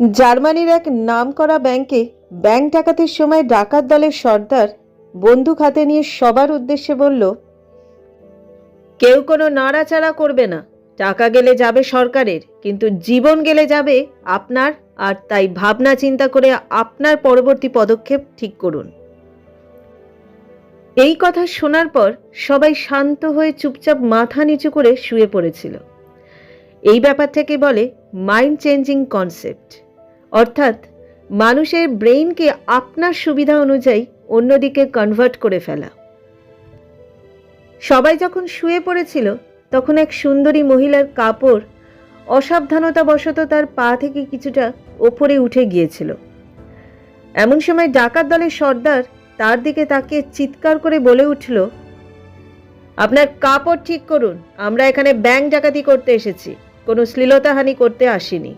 জার্মানির এক নামকরা ব্যাংকে ব্যাংক ডাকাতির সময় ডাকাত দলের সর্দার বন্দুক হাতে নিয়ে সবার উদ্দেশ্যে বলল, কেউ কোনো নাড়াচাড়া করবে না। টাকা গেলে যাবে সরকারের, কিন্তু জীবন গেলে যাবে আপনার, আর তাই ভাবনা চিন্তা করে আপনার পরবর্তী পদক্ষেপ ঠিক করুন। এই কথা শোনার পর সবাই শান্ত হয়ে চুপচাপ মাথা নিচু করে শুয়ে পড়েছিল। এই ব্যাপারটাকে বলে মাইন্ড চেঞ্জিং কনসেপ্ট অর্থাৎ মানুষের ব্রেইনকে আপনার সুবিধা অনুযায়ী অন্যদিকে কনভার্ট করে ফেলা। সবাই যখন শুয়ে পড়েছিল, তখন এক সুন্দরী মহিলার কাপড় অসাবধানতাবশত তার পা থেকে কিছুটা ওপরে উঠে গিয়েছিল। এমন সময় ডাকাত দলের সর্দার তার দিকে তাকে চিৎকার করে বলে উঠল, আপনার কাপড় ঠিক করুন, আমরা এখানে ব্যাংক ডাকাতি করতে এসেছি। কোনো শ্লীলতাহানি করতে আসিনি।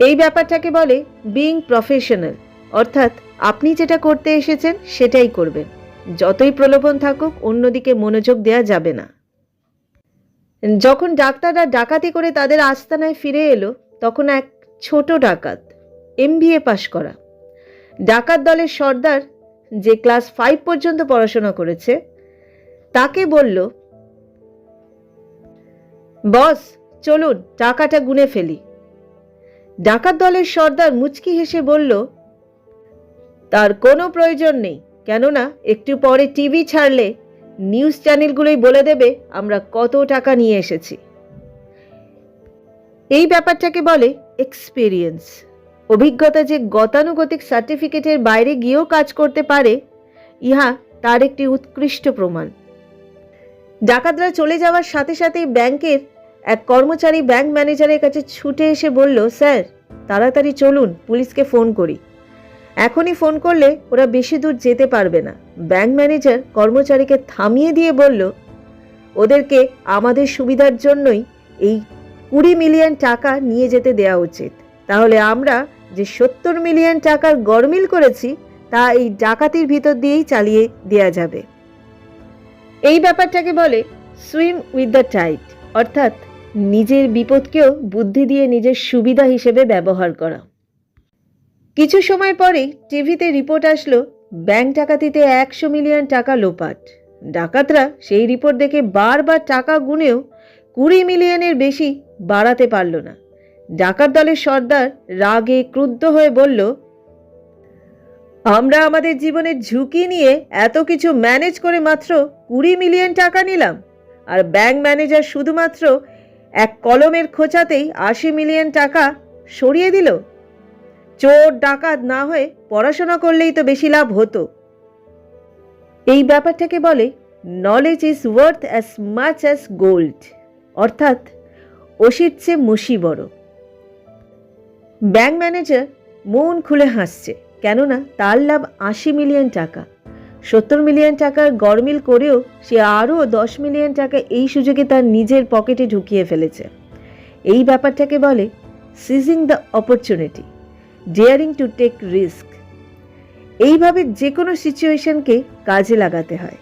এই ব্যাপারটাকে বলে বিইং প্রফেশনাল অর্থাৎ আপনি যেটা করতে এসেছেন সেটাই করবেন। যতই প্রলোভন থাকুক, অন্যদিকে মনোযোগ দেওয়া যাবে না। যখন ডাক্তাররা ডাকাতি করে তাদের আস্তানায় ফিরে এলো, তখন এক ছোট ডাকাত এমবিএ পাশ করা। ডাকাত দলের সর্দার, যে ক্লাস ফাইভ পর্যন্ত পড়াশোনা করেছে, তাকে বলল, বস, চলুন, টাকাটা গুনে ফেলি। ডাকাত দলের সর্দার মুচকি হেসে বলল, তার কোনো প্রয়োজন নেই, কেননা একটু পরে টিভি ছাড়লে নিউজ চ্যানেলগুলোই বলে দেবে আমরা কত টাকা নিয়ে এসেছি। এই ব্যাপারটাকে বলে এক্সপিরিয়েন্স। অভিজ্ঞতা যে গতানুগতিক সার্টিফিকেটের বাইরে গিয়েও কাজ করতে পারে, ইহা তার একটি উৎকৃষ্ট প্রমাণ। ডাকাতরা চলে যাওয়ার সাথে সাথেই ব্যাংকের এক কর্মচারী ব্যাংক ম্যানেজারের কাছে ছুটে এসে বলল, স্যার, তাড়াতাড়ি চলুন, পুলিশকে ফোন করি। এখনই ফোন করলে ওরা বেশি দূর যেতে পারবে না। ব্যাংক ম্যানেজার কর্মচারীকে থামিয়ে দিয়ে বলল, ওদেরকে আমাদের সুবিধার জন্যই এই কুড়ি মিলিয়ন টাকা নিয়ে যেতে দেওয়া উচিত। তাহলে আমরা যে সত্তর মিলিয়ন টাকার গরমিল করেছি, তা এই ডাকাতির ভিতর দিয়েই চালিয়ে দেওয়া যাবে। এই ব্যাপারটাকে বলে সুইম উইথ দ্য টাইট অর্থাৎ নিজের বিপদকেও বুদ্ধি দিয়ে নিজের সুবিধা হিসেবে ব্যবহার করা। কিছু সময় পরেই টিভিতে রিপোর্ট আসলো, ব্যাংক ডাকাতিতে একশো মিলিয়ন টাকা লোপাট। ডাকাতরা সেই রিপোর্ট দেখে বারবার টাকা গুনেও কুড়ি মিলিয়নের বেশি বাড়াতে পারল না। ডাকাত দলের সর্দার রাগে ক্রুদ্ধ হয়ে বলল, আমরা আমাদের জীবনের ঝুঁকি নিয়ে এত কিছু ম্যানেজ করে মাত্র কুড়ি মিলিয়ন টাকা নিলাম। আর ব্যাংক ম্যানেজার শুধুমাত্র এক কলমের খোঁচাতেই আশি মিলিয়ন টাকা সরিয়ে দিল। চোর, ডাকাত না হয়ে পড়াশোনা করলেই তো বেশি লাভ হতো। এই ব্যাপারটাকে বলে knowledge is worth as much as gold অর্থাৎ, ওষির চেয়ে মুশি বড়। ব্যাংক ম্যানেজার মন খুলে হাসছে, কেননা তার লাভ আশি মিলিয়ন টাকা। সত্তর মিলিয়ন টাকার গরমিল করেও সে আরও দশ মিলিয়ন টাকা এই সুযোগে তার নিজের পকেটে ঢুকিয়ে ফেলেছে। এই ব্যাপারটাকে বলে seizing the opportunity daring to take risk এইভাবে যে কোনো সিচুয়েশনকে কাজে লাগাতে হয়।